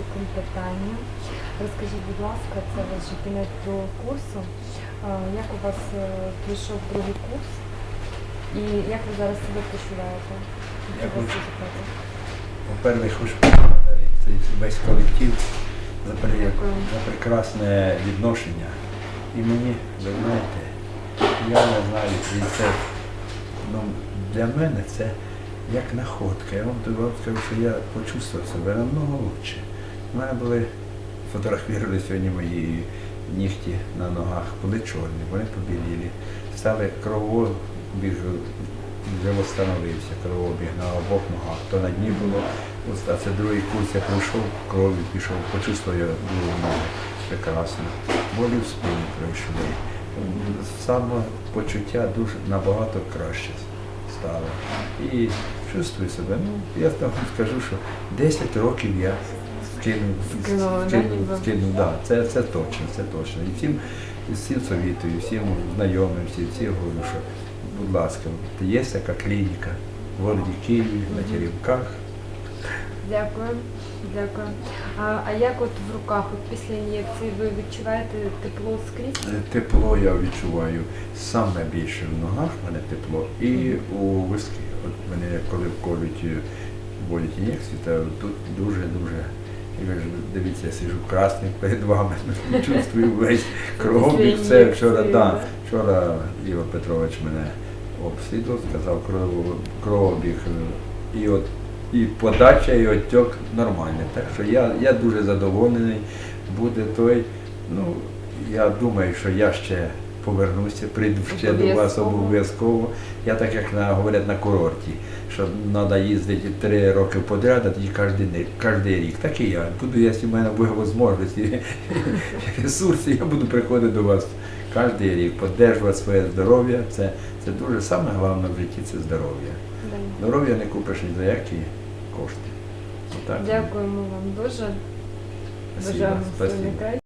таким питанням. Розкажіть, будь ласка, це ваш кінець другого курсу. Як у вас е, пройшов другий курс? І як ви зараз себе почуваєте? Результати? По-перше, хочу поблагодарити весь колектив за, при... За прекрасне відношення. І мені, ви знаєте, я не знаю, і це ну, для мене це як находка. Я вам тут вам скажу, що я почувствував себе намного краще. У мене були, фотографували сьогодні мої нігті на ногах, були чорні, вони побіліли, стали кровообіг, вже встановився кровообіг на обох ногах. То на дні було, а це другий курс я пройшов, кров'ю пішов, почувствував я другу ногу прекрасно. Болі в спині пройшли. Самопочуття дуже набагато краще стало. І чувствую себе. Ну, я там скажу, що 10 років я скинув, ніби? да, це, це точно, це точно. І всім, всім совітую, всім знайомим, всім, всім говорю, що, будь ласка, є така клініка в городі Києві, на Теремках. Дякую. Дякую. А, а як от в руках, от після ін'єкції, ви відчуваєте тепло скрізь? Е, Тепло я відчуваю саме більше в ногах, в мене тепло, і у виски. От мене коли вколють, е, вводять ін'єкцію, то тут дуже-дуже. Дивіться, я сижу красний перед вами, чувствую весь кровобіг. Це вчора, да, вчора Іва Петрович мене обслідував, сказав кровобіг І от і подача, і отек нормальний. Так що я, я дуже задоволений. Буде той. Ну, я думаю, що я ще повернуся, прийду ще до вас Обов'язково. Я так як на, говорять на курорті, що треба їздити три роки подряд, а тоді кожен, рік. Так і я. Буду, якщо в мене буде можливості, ресурси, я буду приходити до вас кожен рік, поддержувати своє здоров'я. Це, це дуже саме головне в житті це здоров'я. Здоров'я не купиш ні за які кошти. Отак. Дякуємо вам дуже. Спасибо, спасибо.